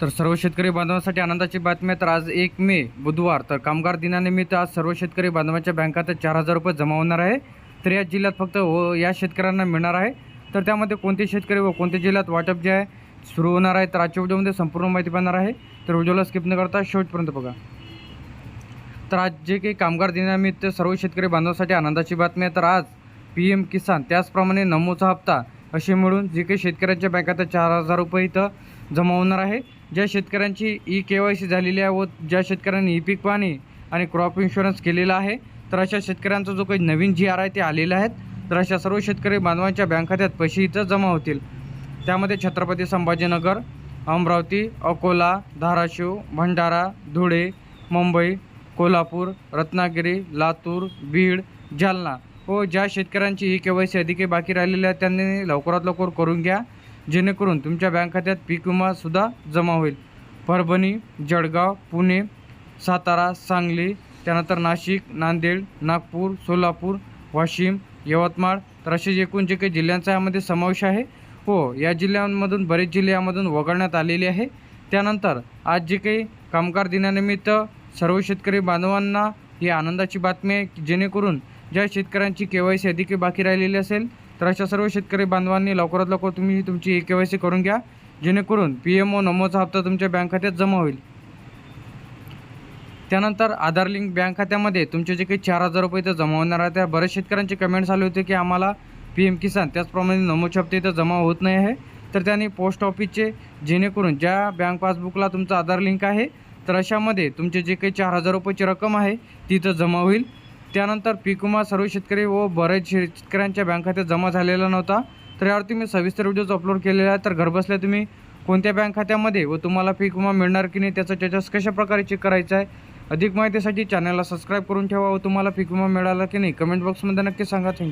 तर सर्व शेतकरी बांधवांसाठी आनंदाची बातमी आहे. तर आज एक मे बुधवार तर कामगार दिनानिमित्त आज सर्व शेतकरी बांधवांच्या बँकात चार हजार रुपये जमा होणार आहे. तर या जिल्ह्यात फक्त व या शेतकऱ्यांना मिळणार आहे. तर त्यामध्ये कोणते शेतकरी व कोणत्या जिल्ह्यात वाटप जे आहे सुरू होणार आहे तर आजच्या व्हिडिओमध्ये संपूर्ण माहिती पाहणार आहे. तर व्हिडिओला स्किप न करता शेवटपर्यंत बघा. तर आज जे काही कामगार दिनानिमित्त सर्व शेतकरी बांधवांसाठी आनंदाची बातमी आहे. तर आज पी एम किसान त्याचप्रमाणे नमोचा हप्ता असे मिळून जे काही शेतकऱ्यांच्या बँकात चार हजार रुपये इथं जमा होणार आहे. ज्या शेतकऱ्यांची ई के वाय सी झालेली आहे व ज्या शेतकऱ्यांनी ई पीक पाणी आणि क्रॉप इन्शुरन्स केलेला आहे तर अशा शेतकऱ्यांचा जो काही नवीन जी आर आहे ते आलेले आहेत तर अशा सर्व शेतकरी बांधवांच्या बँक खात्यात पैसे इथं जमा होतील. त्यामध्ये छत्रपती संभाजीनगर अमरावती अकोला धाराशिव भंडारा धुळे मुंबई कोल्हापूर रत्नागिरी लातूर बीड जालना. व ज्या शेतकऱ्यांची ई के वाय सी अधिके बाकी राहिलेली आहे त्यांनी लवकरात लवकर करून घ्या. जेणेकरून तुमच्या बँक खात्यात पीक विमासुद्धा जमा होईल. परभणी जळगाव पुणे सातारा सांगली त्यानंतर नाशिक नांदेड नागपूर सोलापूर वाशिम यवतमाळ तर असे जे एकूण जे काही जिल्ह्यांचा यामध्ये समावेश आहे. हो या जिल्ह्यांमधून बरेच जिल्हे यामधून वगळण्यात आलेले आहे. त्यानंतर आज जे काही कामगार दिनानिमित्त सर्व शेतकरी बांधवांना ही आनंदाची बातमी आहे जेणेकरून ज्या शेतकऱ्यांची के वाय सी अधिक बाकी राहिलेली असेल तर अशा सर्व शेतकरी बांधवांनी लवकरात लवकर तुम्ही तुमची ए के वाय सी करून घ्या. जेणेकरून पी एम ओ नमोचा हप्ता तुमच्या बँक खात्यात जमा होईल. त्यानंतर आधार लिंक बँक खात्यामध्ये तुमचे जे काही चार हजार रुपये इथं जमा होणार आहे त्या बऱ्याच शेतकऱ्यांचे कमेंट्स आले होते की आम्हाला पी एम किसान त्याचप्रमाणे नमोचे हप्ते इथं जमा होत नाही आहे. तर त्यांनी पोस्ट ऑफिसचे जेणेकरून ज्या बँक पासबुकला तुमचं आधार लिंक आहे तर अशामध्ये तुमचे जे काही चार हजार रुपयाची रक्कम आहे ती इथं जमा होईल. त्यानंतर पीक विमा सर्व शेतकरी व बरेच शेतकऱ्यांच्या बँक खात्यात जमा झालेला नव्हता. तर यावरती मी सविस्तर व्हिडिओज अपलोड केलेला आहे तर घरबसल्या तुम्ही कोणत्या बँक खात्यामध्ये व तुम्हाला पीक विमा मिळणार की नाही त्याचा स्टेटस कशा प्रकारे चेक करायचं आहे अधिक माहितीसाठी चॅनलला सबस्क्राईब करून ठेवा व तुम्हाला पीक विमा मिळाला की नाही कमेंट बॉक्समध्ये नक्की सांगा. थँक्यू